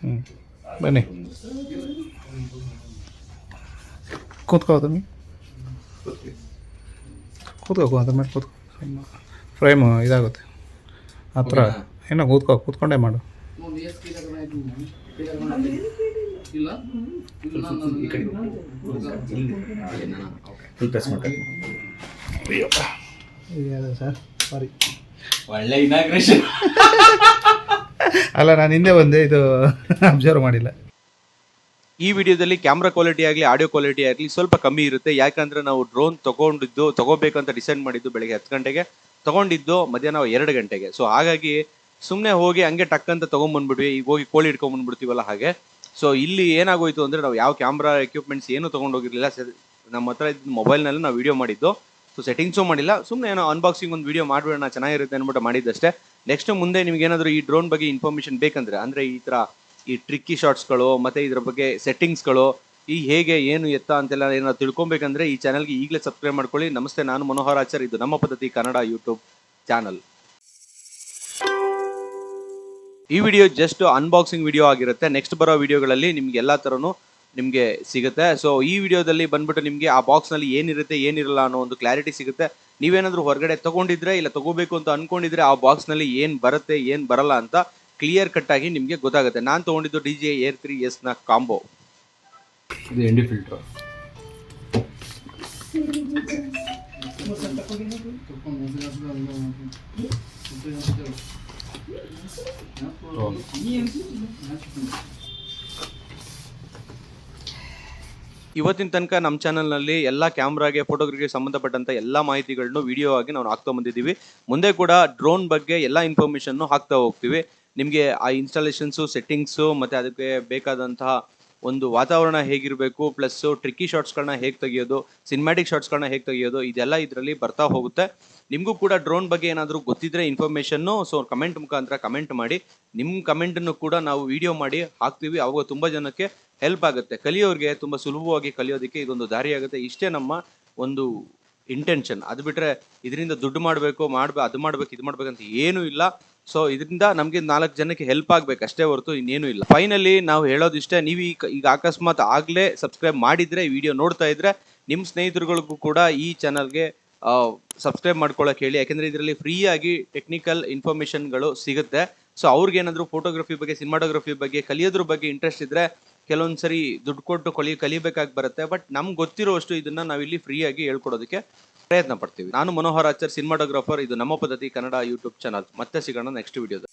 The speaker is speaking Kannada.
ಹ್ಞೂ ಬನ್ನಿ. ಕೂತ್ಕೋ ತಮ್ಮಿ ಕೂತ್ಕೋ ಅದ್ರ ಮೇಲೆ ಕೂತ್ಕೋ. ಫ್ರೇಮ್ ಇದಾಗುತ್ತೆ. ಹತ್ರ. ಏನೋ ಕೂತ್ಕೋ ಕೂತ್ಕೊಂಡೇ ಮಾಡು. ಇಲ್ಲ? ಇಲ್ಲ ಫುಲ್ ಪ್ರೆಸ್ ಮಾಡಿ ಇದೆ ಸರ್. ಸಾರಿ ಒಳ್ಳೆ ಇನಾಗ್ರೇಷನ್ ಅಲ್ಲ, ನಾನು ಹಿಂದೆ ಬಂದೆ, ಇದು ಅಬ್ಸರ್ವ್ ಮಾಡಿಲ್ಲ. ಈ ವಿಡಿಯೋದಲ್ಲಿ ಕ್ಯಾಮ್ರಾ ಕ್ವಾಲಿಟಿ ಆಗಲಿ ಆಡಿಯೋ ಕ್ವಾಲಿಟಿ ಆಗಲಿ ಸ್ವಲ್ಪ ಕಮ್ಮಿ ಇರುತ್ತೆ. ಯಾಕಂದ್ರೆ ನಾವು ಡ್ರೋನ್ ತಗೊಂಡಿದ್ದು, ತಗೋಬೇಕಂತ ಡಿಸೈಡ್ ಮಾಡಿದ್ದು ಬೆಳಗ್ಗೆ ಹತ್ತು ಗಂಟೆಗೆ. ತಗೊಂಡಿದ್ದು ಮಧ್ಯಾಹ್ನ ಎರಡು ಗಂಟೆಗೆ. ಸೊ ಹಾಗಾಗಿ ಸುಮ್ಮನೆ ಹೋಗಿ ಹಂಗೆ ಟಕ್ ಅಂತ ತೊಗೊಂಬಂದ್ಬಿಟ್ವಿ ಈಗ ಹೋಗಿ ಕೋಳಿ ಇಟ್ಕೊಂಡ್ಬಂದ್ಬಿಡ್ತೀವಲ್ಲ ಹಾಗೆ. ಸೊ ಇಲ್ಲಿ ಏನಾಗೋಯ್ತು ಅಂದ್ರೆ ನಾವು ಯಾವ ಕ್ಯಾಮ್ರಾ ಎಕ್ವಿಪ್ಮೆಂಟ್ಸ್ ಏನು ತೊಗೊಂಡೋಗಿರಲಿಲ್ಲ ನಮ್ಮ ಹತ್ರ ಇದ್ದ ಮೊಬೈಲ್ನಲ್ಲಿ ನಾವು ವಿಡಿಯೋ ಮಾಡಿದ್ದು. ಸೊ ಸೆಟ್ಟಿಂಗ್ಸು ಮಾಡಿಲ್ಲ. ಸುಮ್ಮನೆ ಏನೋ ಅನ್ಬಾಕ್ಸಿಂಗ್ ಒಂದು ವಿಡಿಯೋ ಮಾಡಿಬಿಡೋಣ, ಚೆನ್ನಾಗಿರುತ್ತೆ ಅಂದ್ಬಿಟ್ಟು ಮಾಡಿದ್ದಷ್ಟೇ. ನೆಕ್ಸ್ಟ್ ಮುಂದೆ ನಿಮ್ಗೆ ಏನಾದರೂ ಈ ಡ್ರೋನ್ ಬಗ್ಗೆ ಇನ್ಫಾರ್ಮೇಷನ್ ಬೇಕಂದ್ರೆ, ಅಂದರೆ ಈ ಥರ ಈ ಟ್ರಿಕ್ಕಿ ಶಾರ್ಟ್ಸ್ಗಳು ಮತ್ತು ಇದ್ರ ಬಗ್ಗೆ ಸೆಟ್ಟಿಂಗ್ಸ್ಗಳು ಈ ಹೇಗೆ, ಏನು ಎತ್ತ ಅಂತೆಲ್ಲ ಏನಾದ್ರು ತಿಳ್ಕೊಬೇಕಂದ್ರೆ ಈ ಚಾನಲ್ಗೆ ಈಗಲೇ ಸಬ್ಸ್ಕ್ರೈಬ್ ಮಾಡ್ಕೊಳ್ಳಿ. ನಮಸ್ತೆ, ನಾನು ಮನೋಹರ್ ಆಚಾರ್. ಇದು ನಮ್ಮ ಪದ್ಧತಿ ಕನ್ನಡ ಯೂಟ್ಯೂಬ್ ಚಾನಲ್ ಈ ವಿಡಿಯೋ ಜಸ್ಟ್ ಅನ್ಬಾಕ್ಸಿಂಗ್ ವಿಡಿಯೋ ಆಗಿರುತ್ತೆ. ನೆಕ್ಸ್ಟ್ ಬರೋ ವಿಡಿಯೋಗಳಲ್ಲಿ ನಿಮ್ಗೆ ಎಲ್ಲ ಥರನೂ ನಿಮಗೆ ಸಿಗುತ್ತೆ. ಸೊ ಈ ವಿಡಿಯೋದಲ್ಲಿ ಬಂದ್ಬಿಟ್ಟು ನಿಮಗೆ ಆ ಬಾಕ್ಸ್ನಲ್ಲಿ ಏನಿರುತ್ತೆ ಏನಿರಲ್ಲ ಅನ್ನೋ ಒಂದು ಕ್ಲಾರಿಟಿ ಸಿಗುತ್ತೆ. ನೀವೇನಾದರೂ ಹೊರಗಡೆ ತಗೊಂಡಿದ್ರೆ ಇಲ್ಲ ತಗೋಬೇಕು ಅಂತ ಅನ್ಕೊಂಡಿದ್ರೆ ಆ ಬಾಕ್ಸ್ನಲ್ಲಿ ಏನು ಬರುತ್ತೆ ಏನು ಬರಲ್ಲ ಅಂತ ಕ್ಲಿಯರ್ ಕಟ್ ಆಗಿ ನಿಮಗೆ ಗೊತ್ತಾಗುತ್ತೆ. ನಾನು ತೊಗೊಂಡಿದ್ದು ಡಿ ಜೆ ಏರ್ ತ್ರೀ ಎಸ್ನ ಕಾಂಬೋ ಇದು ಎಂಡಿ ಫಿಲ್ಟರ್ ಇವತ್ತಿನ ತನಕ ನಮ್ಮ ಚಾನಲ್ನಲ್ಲಿ ಎಲ್ಲ ಕ್ಯಾಮ್ರಾಗೆ ಫೋಟೋಗ್ರಫಿಗೆ ಸಂಬಂಧಪಟ್ಟಂತ ಎಲ್ಲ ಮಾಹಿತಿಗಳನ್ನು ವಿಡಿಯೋ ಆಗಿ ನಾವು ಹಾಕ್ತಾ ಬಂದಿದ್ದೀವಿ. ಮುಂದೆ ಕೂಡ ಡ್ರೋನ್ ಬಗ್ಗೆ ಎಲ್ಲ ಇನ್ಫಾರ್ಮೇಷನ್ನು ಹಾಕ್ತಾ ಹೋಗ್ತೀವಿ. ನಿಮಗೆ ಆ ಇನ್ಸ್ಟಾಲೇಷನ್ಸು ಸೆಟ್ಟಿಂಗ್ಸು ಮತ್ತು ಅದಕ್ಕೆ ಬೇಕಾದಂತಹ ಒಂದು ವಾತಾವರಣ ಹೇಗಿರಬೇಕು ಪ್ಲಸ್ ಟ್ರಿಕ್ಕಿ ಶಾರ್ಟ್ಸ್ಗಳನ್ನ ಹೇಗೆ ತೆಗೆಯೋದು ಸಿನಿಮ್ಯಾಟಿಕ್ ಶಾರ್ಟ್ಸ್ಗಳನ್ನ ಹೇಗೆ ತೆಗೆಯೋದು, ಇದೆಲ್ಲ ಇದರಲ್ಲಿ ಬರ್ತಾ ಹೋಗುತ್ತೆ. ನಿಮಗೂ ಕೂಡ ಡ್ರೋನ್ ಬಗ್ಗೆ ಏನಾದರೂ ಗೊತ್ತಿದ್ರೆ ಇನ್ಫಾರ್ಮೇಷನ್ನು ಸೊ ಕಮೆಂಟ್ ಮುಖಾಂತರ ಕಮೆಂಟ್ ಮಾಡಿ. ನಿಮ್ಮ ಕಮೆಂಟನ್ನು ಕೂಡ ನಾವು ವಿಡಿಯೋ ಮಾಡಿ ಹಾಕ್ತೀವಿ. ಅವಾಗ ತುಂಬ ಜನಕ್ಕೆ ಹೆಲ್ಪ್ ಆಗುತ್ತೆ. ಕಲಿಯೋರಿಗೆ ತುಂಬ ಸುಲಭವಾಗಿ ಕಲಿಯೋದಕ್ಕೆ ಇದೊಂದು ದಾರಿ ಆಗುತ್ತೆ. ಇಷ್ಟೇ ನಮ್ಮ ಒಂದು ಇಂಟೆನ್ಷನ್ ಅದು ಬಿಟ್ಟರೆ ಇದರಿಂದ ದುಡ್ಡು ಮಾಡಬೇಕು ಮಾಡ್ಬೇಕು ಅದು ಮಾಡ್ಬೇಕು, ಇದು ಮಾಡ್ಬೇಕಂತ ಏನೂ ಇಲ್ಲ. ಸೊ ಇದರಿಂದ ನಮಗೆ ನಾಲ್ಕು ಜನಕ್ಕೆ ಹೆಲ್ಪ್ ಆಗಬೇಕು. ಅಷ್ಟೇ ಹೊರತು ಇನ್ನೇನು ಇಲ್ಲ. ಫೈನಲಿ ನಾವು ಹೇಳೋದಿಷ್ಟೇ, ನೀವು ಈಗ ಈಗ ಅಕಸ್ಮಾತ್ ಆಗಲೇ ಸಬ್ಸ್ಕ್ರೈಬ್ ಮಾಡಿದರೆ ವಿಡಿಯೋ ನೋಡ್ತಾ ಇದ್ರೆ ನಿಮ್ಮ ಸ್ನೇಹಿತರುಗಳಿಗೂ ಕೂಡ ಈ ಚಾನಲ್ಗೆ ಸಬ್ಸ್ಕ್ರೈಬ್ ಮಾಡ್ಕೊಳ್ಳೋಕೆ ಹೇಳಿ. ಯಾಕೆಂದರೆ ಇದರಲ್ಲಿ ಫ್ರೀಯಾಗಿ ಟೆಕ್ನಿಕಲ್ ಇನ್ಫಾರ್ಮೇಷನ್ಗಳು ಸಿಗುತ್ತೆ. ಸೊ ಅವ್ರಿಗೇನಾದರೂ ಫೋಟೋಗ್ರಫಿ ಬಗ್ಗೆ ಸಿನಿಮಾಟೋಗ್ರಫಿ ಬಗ್ಗೆ, ಕಲಿಯೋದ್ರ ಬಗ್ಗೆ ಇಂಟ್ರೆಸ್ಟ್ ಇದ್ದರೆ ಕೆಲವೊಂದು ಸರಿ ದುಡ್ಡು ಕೊಟ್ಟು ಕಲಿ ಕಲಿಬೇಕಾಗಿ ಬರುತ್ತೆ, ಬಟ್ ನಮ್ಗೆ ಗೊತ್ತಿರೋಷ್ಟು ಇದನ್ನ ನಾವಿಲ್ಲಿ ಫ್ರೀಯಾಗಿ ಹೇಳ್ಕೊಡೋದಕ್ಕೆ ಪ್ರಯತ್ನ ಪಡ್ತೀವಿ. ನಾನು ಮನೋಹರ್ ಆಚಾರ್ ಸಿನಿಮಾಟೋಗ್ರಾಫರ್ ಇದು ನಮ್ಮ ಪದ್ಧತಿ, ಕನ್ನಡ ಯೂಟ್ಯೂಬ್ ಚಾನಲ್. ಮತ್ತೆ ಸಿಗೋಣ ನೆಕ್ಸ್ಟ್ ವಿಡಿಯೋದ